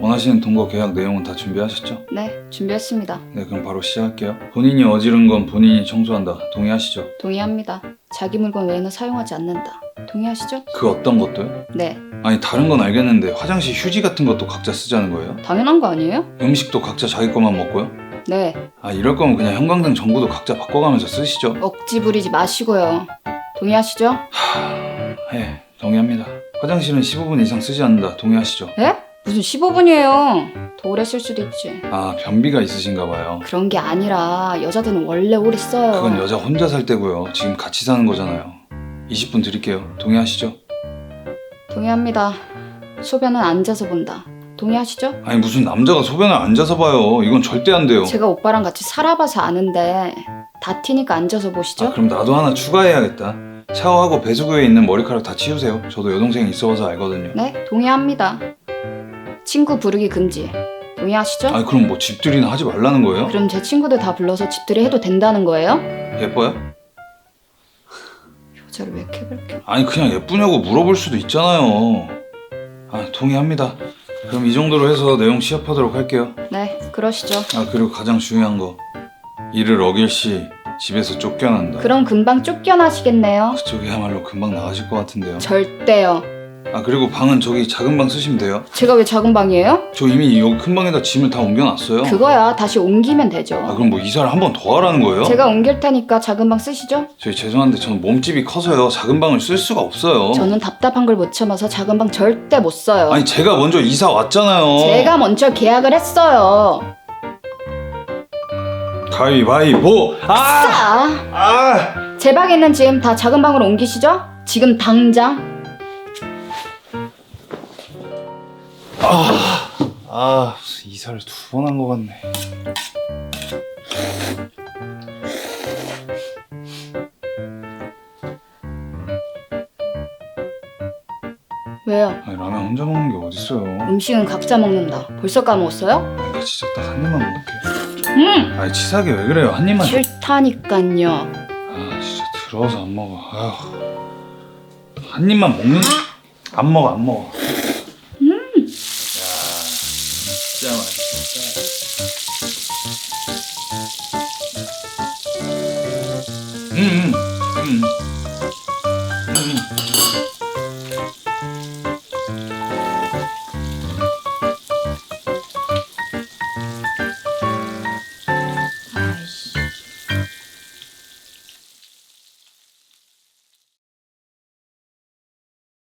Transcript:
원하시는 동거 계약 내용은 다 준비하셨죠? 네, 준비했습니다. 네, 그럼 바로 시작할게요. 본인이 어지른 건 본인이 청소한다. 동의하시죠? 동의합니다. 자기 물건 외에는 사용하지 않는다. 동의하시죠? 그 어떤 것도요? 네, 아니 다른 건 알겠는데 화장실 휴지 같은 것도 각자 쓰자는 거예요? 당연한 거 아니에요? 음식도 각자 자기 것만 먹고요? 네, 아 이럴 거면 그냥 형광등 전구도 각자 바꿔가면서 쓰시죠. 억지 부리지 마시고요. 동의하시죠? 네, 동의합니다. 화장실은 15분 이상 쓰지 않는다. 동의하시죠? 예? 무슨 15분이에요. 더 오래 쓸 수도 있지. 아 변비가 있으신가 봐요. 그런 게 아니라 여자들은 원래 오래 써요. 그건 여자 혼자 살 때고요. 지금 같이 사는 거잖아요. 20분 드릴게요. 동의하시죠? 동의합니다. 소변은 앉아서 본다. 동의하시죠? 아니 무슨 남자가 소변을 앉아서 봐요. 이건 절대 안 돼요. 제가 오빠랑 같이 살아봐서 아는데 다 티니까 앉아서 보시죠. 아, 그럼 나도 하나 추가해야겠다. 샤워하고 배수구에 있는 머리카락 다 치우세요. 저도 여동생이 있어서 알거든요. 네, 동의합니다. 친구 부르기 금지. 동의하시죠? 아니 그럼 뭐 집들이나 하지 말라는 거예요? 그럼 제 친구들 다 불러서 집들이 해도 된다는 거예요? 예뻐요? 여자를 왜 이렇게 그렇게 아니 그냥 예쁘냐고 물어볼 수도 있잖아요. 아 동의합니다. 그럼 이 정도로 해서 내용 시합하도록 할게요. 네, 그러시죠. 아 그리고 가장 중요한 거 이를 어길 시 집에서 쫓겨난다. 그럼 금방 쫓겨나시겠네요. 그쪽이야말로 금방 나가실 것 같은데요. 절대요. 아 그리고 방은 저기 작은 방 쓰시면 돼요. 제가 왜 작은 방이에요? 저 이미 여기 큰 방에다 짐을 다 옮겨놨어요. 그거야 다시 옮기면 되죠. 아 그럼 뭐 이사를 한 번 더 하라는 거예요? 제가 옮길 테니까 작은 방 쓰시죠? 저희 죄송한데 저는 몸집이 커서요 작은 방을 쓸 수가 없어요. 저는 답답한 걸 못 참아서 작은 방 절대 못 써요. 아니 제가 먼저 이사 왔잖아요. 제가 먼저 계약을 했어요. 가위바위보. 아! 싸! 아! 제 방에 있는 짐 다 작은 방으로 옮기시죠? 지금 당장. 아 이사를 두 번 한 것 같네. 왜요? 아니 라면 혼자 먹는 게 어딨어요. 음식은 각자 먹는다. 벌써 까먹었어요? 나 진짜 딱 한 입만 먹을게. 음! 아니 치사하게 왜 그래요? 한 입만. 싫다니깐요. 아 진짜 들어서 안 먹어. 아휴. 한 입만 먹는. 안 먹어 안 먹어. 음. 야 진짜 맛있다. 음. 음. 음. 음.